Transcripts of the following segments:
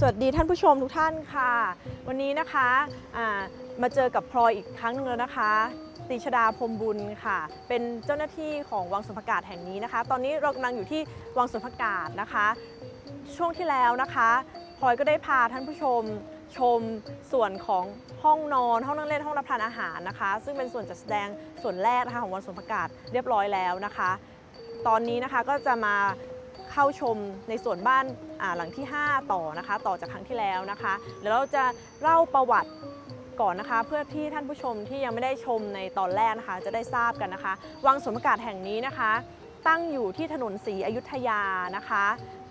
สวัสดีท่านผู้ชมทุกท่านค่ะ วันนี้นะคะมาเจอกับพลอยอีกครั้งหนึงแล้วนะคะติชดาพรมบุญค่ะ เป็นเจ้าหน้าที่ของวังสวนผักกาดแห่งนี้นะคะ ตอนนี้เรากำลังอยู่ที่วังสวนผักกาดนะคะ ช่วงที่แล้วนะคะพลอยก็ได้พาท่านผู้ชมชมส่วนของห้องนอนห้องนั่งเล่นห้องรับประทานอาหารนะคะ ซึ่งเป็นส่วนจัดแสดงส่วนแรกนะคะของวันสวนผักกาดเรียบร้อยแล้วนะคะ ตอนนี้นะคะก็จะมา เข้าชมในส่วนบ้านหลังที่ 5 ต่อนะคะ ต่อจากครั้งที่แล้วนะคะเดี๋ยวเราจะเล่าประวัติก่อนนะคะเพื่อที่ท่านผู้ชมที่ยังไม่ได้ชมในตอนแรกนะคะ จะได้ทราบกันนะคะ วังสวนผักาดแห่งนี้นะคะ ตั้งอยู่ที่ถนนศรีอยุธยานะคะ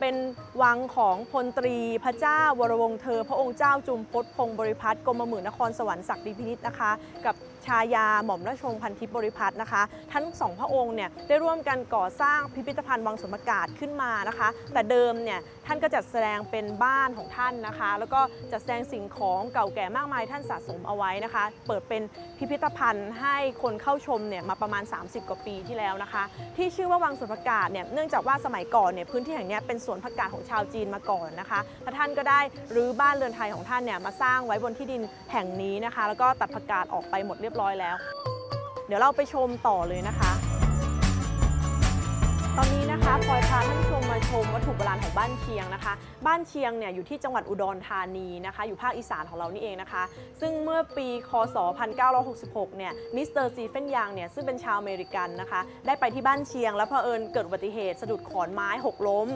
เป็นวังของพลตรีพระเจ้าวรวงเธอ พระองค์เจ้าจุมพลพงศ์บริพัตรกรมหมื่นนครสวรรค์ศักดิพินิษนะคะ กับ ชายาหม่อมราชวงศ์พันทิพย์บริพัตรนะคะ ทั้งสองพระองค์เนี่ยได้ร่วมกันก่อสร้างพิพิธภัณฑ์วังสวนผักกาดขึ้นมานะคะ แต่เดิมเนี่ยท่านก็จัดแสดงเป็นบ้านของท่านนะคะ แล้วก็จัดแสดงสิ่งของเก่าแก่มากมายท่านสะสมเอาไว้นะคะ เปิดเป็นพิพิธภัณฑ์ให้คนเข้าชมเนี่ยมาประมาณ 30 กว่าปีที่แล้วนะคะ ที่ชื่อว่าวังสวนผักกาดเนี่ยเนื่องจากว่าสมัยก่อนเนี่ยพื้นที่แห่งนี้เป็นสวนผักกาดของชาวจีนมาก่อนนะคะและท่านก็ได้รื้อบ้านเรือนไทยของท่านเนี่ยมาสร้างไว้บนที่ดินแห่งนี้นะคะ แล้วก็ตัดผักกาดออกไปหมดเรียบร้อยแล้ว เดี๋ยวเราไปชมต่อเลยนะคะ ตอนนี้นะคะพลอยพาท่านผู้ชมมาชมวัตถุโบราณของบ้านเชียงนะคะ บ้านเชียงเนี่ยอยู่ที่จังหวัดอุดรธานีนะคะ อยู่ภาคอีสานของเรานี่เองนะคะ ซึ่งเมื่อปีคศ 1966 เนี่ยมิสเตอร์ซีเฟนยางเนี่ยซึ่งเป็นชาวอเมริกันนะคะ ได้ไปที่บ้านเชียง แล้วเผอิญเกิดอุบัติเหตุสะดุดขอนไม้หกล้ม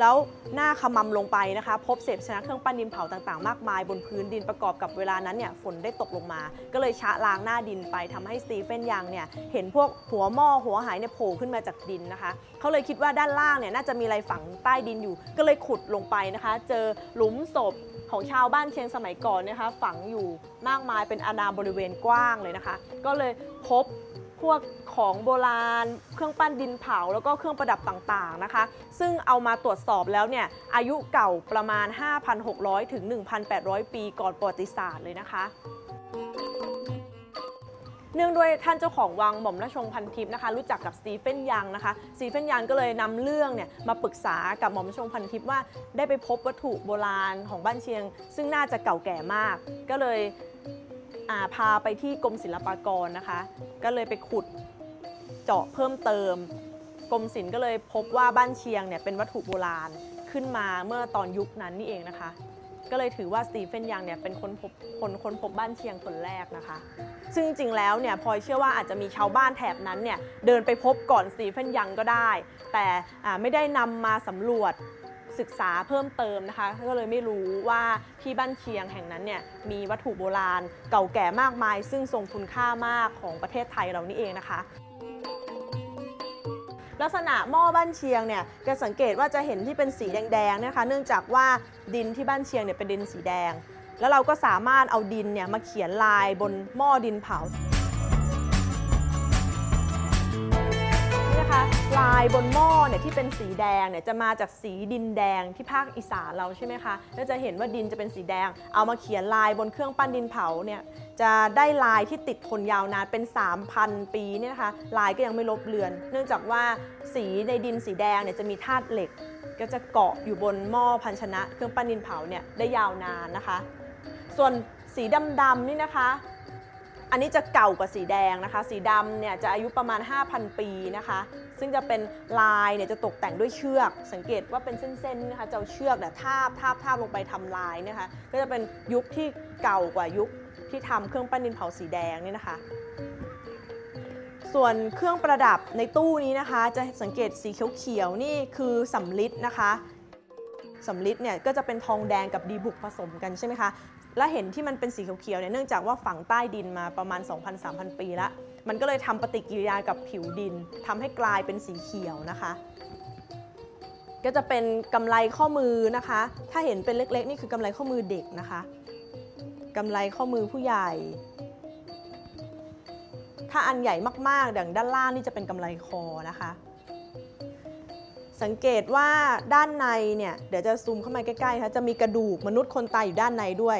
แล้วหน้าขมำลงไปนะคะ พบเศษชนะเครื่องปั้นดินเผาต่างๆ มากมายบนพื้นดินประกอบกับเวลานั้นเนี่ยฝนได้ตกลงมา ก็เลยชะล้างหน้าดินไปทำให้สตีเฟนยังเนี่ยเห็นพวกหัวหม้อหัวหายเนี่ยโผล่ขึ้นมาจากดินนะคะเขาเลยคิดว่าด้านล่างเนี่ยน่าจะมีอะไรฝังใต้ดินอยู่ ก็เลยขุดลงไปนะคะ เจอหลุมศพของชาวบ้านเชียงสมัยก่อนนะคะ ฝังอยู่มากมายเป็นอาณาบริเวณกว้างเลยนะคะ ก็เลยพบ พวกของโบราณ เครื่องปั้นดินเผา แล้วก็เครื่องประดับต่างๆนะคะ ซึ่งเอามาตรวจสอบแล้วเนี่ยอายุเก่าประมาณ 5,600 ถึง 1,800 ปีก่อนประวัติศาสตร์เลยนะคะเนื่องด้วยท่านเจ้าของวังหม่อมราชวงศ์พันทิพย์นะคะ รู้จักกับสตีเฟนยังนะคะสตีเฟนยังก็เลยนำเรื่องเนี่ยมาปรึกษากับหม่อมราชวงศ์พันทิพย์ว่าได้ไปพบวัตถุโบราณของบ้านเชียง ซึ่งน่าจะเก่าแก่มาก ก็เลย พาไปที่กรมศิลปากรนะคะ ก็เลยไปขุดเจาะเพิ่มเติม กรมศิลป์ก็เลยพบว่าบ้านเชียงเนี่ยเป็นวัตถุโบราณขึ้นมาเมื่อตอนยุคนั้นนี่เองนะคะ ก็เลยถือว่าสตีเฟนยังเนี่ยเป็นคนพบคนค้นพบบ้านเชียงคนแรกนะคะ ซึ่งจริงแล้วเนี่ยพลอยเชื่อว่าอาจจะมีชาวบ้านแถบนั้นเนี่ยเดินไปพบก่อนสตีเฟนยังก็ได้ แต่ไม่ได้นำมาสำรวจ ศึกษาเพิ่มเติมนะคะ ก็เลยไม่รู้ว่าที่บ้านเชียงแห่งนั้นเนี่ยมีวัตถุโบราณเก่าแก่มากมาย ซึ่งทรงคุณค่ามากของประเทศไทยเรานี่เองนะคะลักษณะหม้อบ้านเชียงเนี่ยจะสังเกตว่าจะเห็นที่เป็นสีแดงๆนะคะ เนื่องจากว่าดินที่บ้านเชียงเนี่ยเป็นดินสีแดง แล้วเราก็สามารถเอาดินเนี่ยมาเขียนลายบนหม้อดินเผา ลายบนหม้อเนี่ยที่เป็นสีแดงเนี่ยจะมาจากสีดินแดงที่ภาคอีสานเราใช่ไหมคะแล้วจะเห็นว่าดินจะเป็นสีแดง เอามาเขียนลายบนเครื่องปั้นดินเผาเนี่ยจะได้ลายที่ติดทนยาวนานเป็น 3,000 ปีเนี่ยนะคะลายก็ยังไม่ลบเลือน เนื่องจากว่าสีในดินสีแดงเนี่ยจะมีธาตุเหล็ก ก็จะเกาะอยู่บนหม้อภาชนะ เครื่องปั้นดินเผาเนี่ยได้ยาวนานนะคะ ส่วนสีดำๆนี่นะคะอันนี้จะเก่ากว่าสีแดงนะคะ สีดำเนี่ยจะอายุประมาณ 5,000 ปีนะคะ ซึ่งจะเป็นลายเนี่ยจะตกแต่งด้วยเชือก สังเกตว่าเป็นเส้นๆนะคะจะเอาเชือกเนี่ยทาบทาบทาบลงไปทำลายนะคะก็จะเป็นยุคที่เก่ากว่ายุคที่ทำเครื่องปั้นดินเผาสีแดงนี่นะคะ ส่วนเครื่องประดับในตู้นี้นะคะ จะสังเกตสีเขียวๆนี่คือสำลิดนะคะสำลิดเนี่ยก็จะเป็นทองแดงกับดีบุกผสมกันใช่ไหมคะ และเห็นที่มันเป็นสีเขียวๆเนี่ยเนื่องจากว่าฝังใต้ดินมาประมาณ 2,000-3,000 ปีละมันก็เลยทำปฏิกิริยากับผิวดินทำให้กลายเป็นสีเขียวนะคะ ก็จะเป็นกำไลข้อมือนะคะ ถ้าเห็นเป็นเล็กๆ นี่คือกำไลข้อมือเด็กนะคะกำไลข้อมือผู้ใหญ่ ถ้าอันใหญ่มากๆอย่างด้านล่างนี่จะเป็นกำไลคอนะคะ สังเกตว่าด้านในเนี่ยเดี๋ยวจะซูมเข้ามาใกล้ๆค่ะจะมีกระดูกมนุษย์คนตายอยู่ด้านในด้วย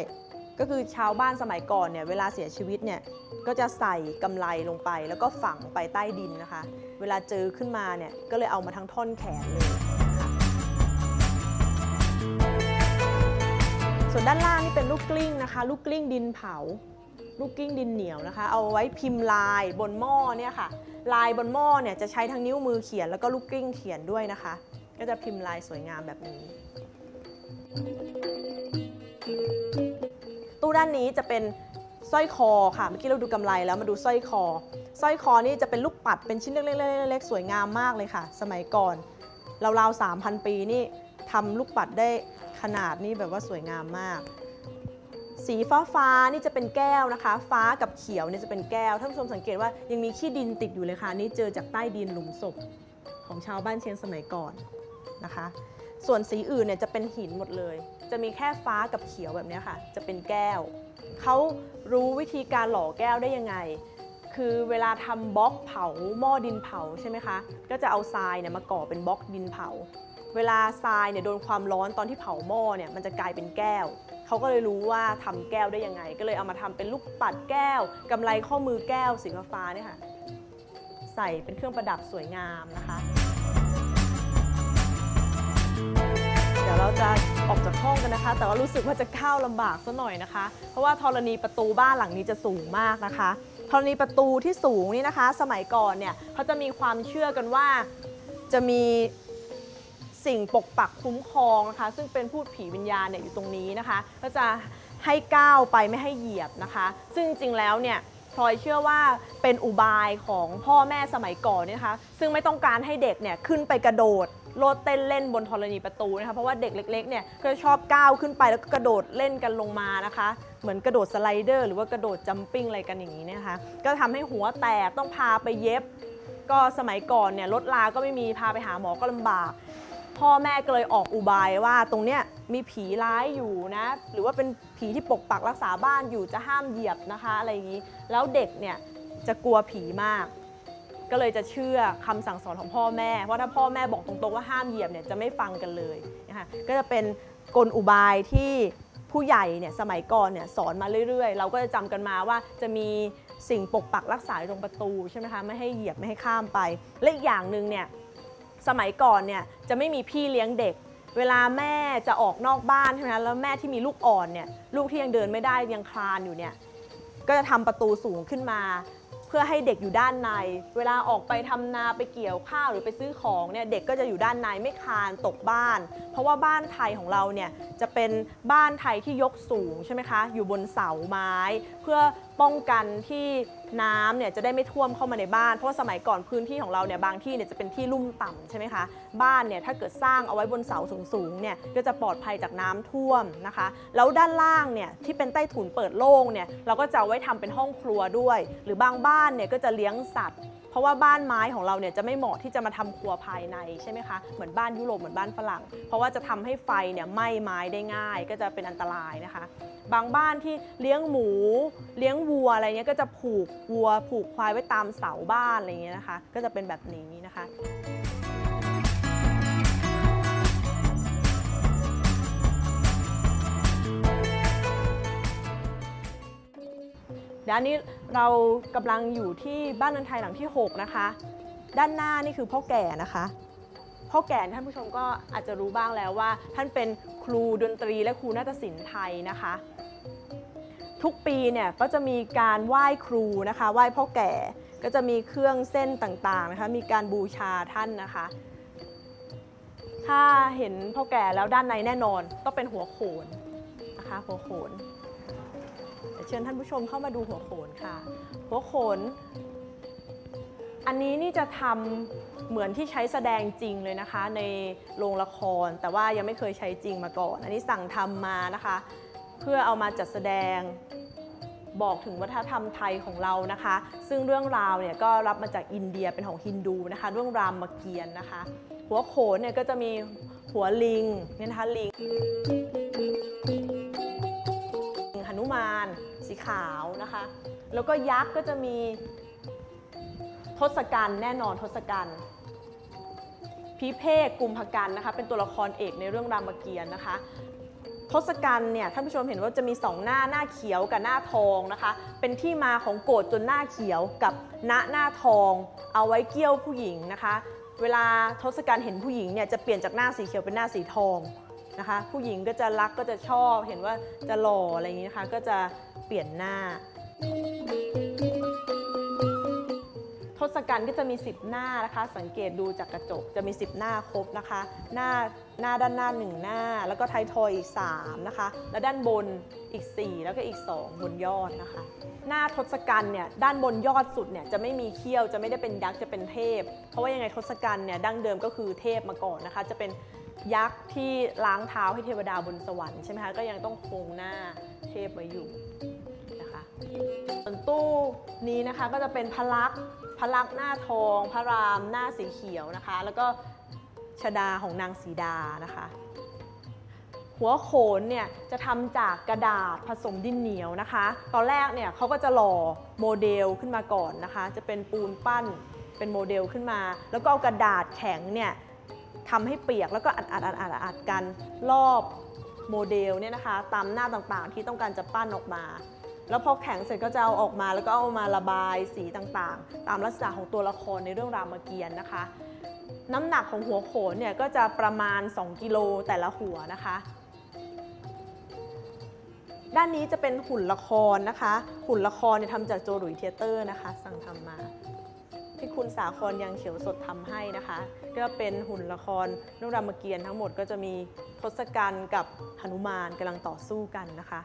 ก็คือชาวบ้านสมัยก่อนเนี่ยเวลาเสียชีวิตเนี่ยก็จะใส่กำไลลงไป แล้วก็ฝังไปใต้ดินนะคะ เวลาเจอขึ้นมาเนี่ยก็เลยเอามาทั้งท่อนแขนเลยนะคะส่วนด้านล่างนี่เป็นลูกกลิ้งนะคะ ลูกกลิ้งดินเผา ลูกกลิ้งดินเหนียวนะคะ เอาไว้พิมพ์ลายบนหม้อเนี่ยค่ะ ลายบนหม้อเนี่ยจะใช้ทั้งนิ้วมือเขียนแล้วก็ลูกกลิ้งเขียนด้วยนะคะ ก็จะพิมพ์ลายสวยงามแบบนี้ ตู้ด้านนี้จะเป็นสร้อยคอค่ะ เมื่อกี้เราดูกำไรแล้วมาดูสร้อยคอ สร้อยคอนี่จะเป็นลูกปัดเป็นชิ้นเล็กๆๆๆสวยงามมากเลยค่ะ สมัยก่อนราวๆ3,000ปีนี่ทำลูกปัดได้ขนาดนี้แบบว่าสวยงามมาก สีฟ้าฟ้าๆนี่จะเป็นแก้วนะคะ ฟ้ากับเขียวนี่จะเป็นแก้วท่านผู้ชมสังเกตว่ายังมีขี้ดินติดอยู่เลยค่ะนี่เจอจากใต้ดินหลุมศพของชาวบ้านเชียงสมัยก่อนนะคะ ส่วนสีอื่นเนี่ยจะเป็นหินหมดเลย จะมีแค่ฟ้ากับเขียวแบบนี้ค่ะ จะเป็นแก้ว เขารู้วิธีการหล่อแก้วได้ยังไง คือเวลาทำบล็อกเผาหม้อดินเผาใช่ไหมคะ ก็จะเอาทรายเนี่ยมาก่อเป็นบล็อกดินเผา เวลาทรายเนี่ยโดนความร้อนตอนที่เผาหม้อเนี่ยมันจะกลายเป็นแก้ว เขาก็เลยรู้ว่าทำแก้วได้ยังไง ก็เลยเอามาทำเป็นลูกปัดแก้วกำไรข้อมือแก้วสีฟ้าเนี่ยค่ะ ใส่เป็นเครื่องประดับสวยงามนะคะ ดี๋ยวเราจะออกจากห้องกันนะคะ แต่ว่ารู้สึกว่าจะเข้าลำบากซะหน่อยนะคะ เพราะว่าธรณีประตูบ้านหลังนี้จะสูงมากนะคะธรณีประตูที่สูงนี่นะคะ สมัยก่อนเนี่ยเขาจะมีความเชื่อกันว่าจะมีสิ่งปกปักคุ้มครองนะคะ ซึ่งเป็นพูดผีวิญญาณเนี่ยอยู่ตรงนี้นะคะ ก็จะให้ก้าวไปไม่ให้เหยียบนะคะ ซึ่งจริงแล้วเนี่ยพลอยเชื่อว่าเป็นอุบายของพ่อแม่สมัยก่อนนี่นะคะ ซึ่งไม่ต้องการให้เด็กเนี่ยขึ้นไปกระโดด โลดเต้นเล่นบนธรณีประตูนะคะเพราะว่าเด็กเล็กๆเนี่ยก็ชอบก้าวขึ้นไปแล้วก็กระโดดเล่นกันลงมานะคะ เหมือนกระโดดสไลเดอร์หรือว่ากระโดดจัมปิ้งอะไรกันอย่างนี้นยนะคะก็ทำให้หัวแตกต้องพาไปเย็บ ก็สมัยก่อนเนี่ยรถลาก็ไม่มีพาไปหาหมอก็ลำบากพ่อแม่ก็เลยออกอุบายว่าตรงเนี้ยมีผีร้ายอยู่นะ หรือว่าเป็นผีที่ปกปักรักษาบ้านอยู่จะห้ามเหยียบนะคะอะไรอย่างนี้ แล้วเด็กเนี่ยจะกลัวผีมาก ก็เลยจะเชื่อคำสั่งสอนของพ่อแม่ เพราะถ้าพ่อแม่บอกตรงๆว่าห้ามเหยียบเนี่ยจะไม่ฟังกันเลยนะคะก็จะเป็นกลอุบายที่ผู้ใหญ่เนี่ยสมัยก่อนเนี่ยสอนมาเรื่อยๆ เราก็จะจำกันมาว่าจะมีสิ่งปกปักรักษาตรงประตูใช่ไหมคะไม่ให้เหยียบไม่ให้ข้ามไป และอีกอย่างหนึ่งเนี่ยสมัยก่อนเนี่ยจะไม่มีพี่เลี้ยงเด็ก เวลาแม่จะออกนอกบ้านใช่ไหมแล้วแม่ที่มีลูกอ่อนเนี่ยลูกที่ยังเดินไม่ได้ยังคลานอยู่เนี่ยก็จะทำประตูสูงขึ้นมา เพื่อให้เด็กอยู่ด้านใน เวลาออกไปทำนาไปเกี่ยวข้าวหรือไปซื้อของเนี่ยเด็กก็จะอยู่ด้านในไม่คานตกบ้าน เพราะว่าบ้านไทยของเราเนี่ยจะเป็นบ้านไทยที่ยกสูงใช่ไหมคะ อยู่บนเสาไม้ เพื่อ ป้องกันที่น้ำเนี่ยจะได้ไม่ท่วมเข้ามาในบ้าน เพราะว่าสมัยก่อนพื้นที่ของเราเนี่ยบางที่เนี่ยจะเป็นที่ลุ่มต่ำใช่ไหมคะบ้านเนี่ยถ้าเกิดสร้างเอาไว้บนเสาสูงๆเนี่ยก็จะปลอดภัยจากน้ำท่วมนะคะ แล้วด้านล่างเนี่ยที่เป็นใต้ถุนเปิดโล่งเนี่ยเราก็จะไว้ทำเป็นห้องครัวด้วย หรือบางบ้านเนี่ยก็จะเลี้ยงสัตว์ ราะว่าบ้านไม้ของเราเนี่ยจะไม่เหมาะที่จะมาทำครัวภายในใช่ไหมคะเหมือนบ้านยุโรปเหมือนบ้านฝรั่ง เพราะว่าจะทำให้ไฟเนี่ยไหม้ไม้ได้ง่าย ก็จะเป็นอันตรายนะคะ บางบ้านที่เลี้ยงหมู เลี้ยงวัวอะไรเงี้ยก็จะผูกวัวผูกควายไว้ตามเสาบ้านอะไรเงี้ยนะคะ ก็จะเป็นแบบนี้นะคะ เดี๋ยวอันนี้เรากำลังอยู่ที่บ้านเรือนไทยหลังที่ 6 นะคะ ด้านหน้านี่คือพ่อแก่นะคะพ่อแก่ท่านผู้ชมก็อาจจะรู้บ้างแล้วว่า ท่านเป็นครูดนตรีและครูนาฏศิลป์ไทยนะคะ ทุกปีเนี่ยก็จะมีการไหว้ครูนะคะไหว้พ่อแก่ก็จะมีเครื่องเส้นต่างๆนะคะ มีการบูชาท่านนะคะ ถ้าเห็นพ่อแก่แล้วด้านในแน่นอนต้องเป็นหัวโขนนะคะหัวโขน เชิญท่านผู้ชมเข้ามาดูหัวโขนค่ะ หัวโขน อันนี้นี่จะทำเหมือนที่ใช้แสดงจริงเลยนะคะ ในโรงละคร แต่ว่ายังไม่เคยใช้จริงมาก่อน อันนี้สั่งทำมานะคะ เพื่อเอามาจัดแสดงบอกถึงวัฒนธรรมไทยของเรานะคะ ซึ่งเรื่องราวเนี่ยก็รับมาจากอินเดียเป็นของฮินดูนะคะ เรื่องรามเกียรตินะคะ หัวโขนเนี่ยก็จะมีหัวลิงเนี่ยนะคะลิงหนุมาน ขาวนะคะ แล้วก็ยักษ์ก็จะมีทศกัณฐ์แน่นอนทศกัณฐ์พิเภกกุมภกันนะคะ เป็นตัวละครเอกในเรื่องรามเกียรติ์นะคะทศกัณฐ์เนี่ยท่านผู้ชมเห็นว่าจะมีสองหน้าหน้าเขียวกับหน้าทองนะคะ เป็นที่มาของโกรธจนหน้าเขียวกับณหน้าทอง เอาไว้เกี่ยวผู้หญิงนะคะ เวลาทศกัณฐ์เห็นผู้หญิงเนี่ยจะเปลี่ยนจากหน้าสีเขียวเป็นหน้าสีทองนะคะ ผู้หญิงก็จะรักก็จะชอบเห็นว่าจะหล่ออะไรอย่างนี้นะคะ ก็จะ เปลี่ยนหน้า ทศกัณฐ์ก็จะมี 10 หน้านะคะ สังเกตดูจากกระจกจะมี 10 หน้าครบนะคะ หน้าหน้าด้านหน้า 1 หน้า แล้วก็ไทยทอยอีก 3 นะคะ แล้วด้านบนอีก 4 แล้วก็อีก 2 บนยอดนะคะ หน้าทศกัณฐ์เนี่ยด้านบนยอดสุดเนี่ยจะไม่มีเขี้ยวจะไม่ได้เป็นยักษ์จะเป็นเทพ เพราะว่ายังไงทศกัณฐ์เนี่ยดั้งเดิมก็คือเทพมาก่อนนะคะ จะเป็นยักษ์ที่ล้างเท้าให้เทวดาบนสวรรค์ใช่ไหมคะก็ยังต้องคงหน้าเทพไว้อยู่ ส่วนตู้นี้นะคะก็จะเป็นพระลักษณ์พระลักษณ์หน้าทอง พระรามหน้าสีเขียวนะคะ แล้วก็ชดาของนางสีดานะคะ หัวโขนเนี่ยจะทำจากกระดาษผสมดินเหนียวนะคะ ตอนแรกเนี่ยเขาก็จะหล่อโมเดลขึ้นมาก่อนนะคะ จะเป็นปูนปั้นเป็นโมเดลขึ้นมา แล้วก็เอากระดาษแข็งเนี่ยทำให้เปียกแล้วก็อัดอัดอัดอัดอัดกันรอบโมเดลเนี่ยนะคะ ตามหน้าต่างๆที่ต้องการจะปั้นออกมา แล้วพอแข็งเสร็จก็จะเอาออกมาแล้วก็เอามาระบายสีต่างๆ ตามลักษณะของตัวละครในเรื่องรามเกียรตินะคะ น้ำหนักของหัวโขนเนี่ยก็จะประมาณ 2 กิโลแต่ละหัวนะคะ ด้านนี้จะเป็นหุ่นละครนะคะ หุ่นละครเนี่ยทำจากโจหลุยเทยเตอร์นะคะ สั่งทำมา ที่คุณสาครยังเขียวสดทำให้นะคะ ก็เป็นหุ่นละครเรื่องรามเกียรติ์ทั้งหมดก็จะมีทศกัณฐ์กับหนุมานกำลังต่อสู้กันนะคะ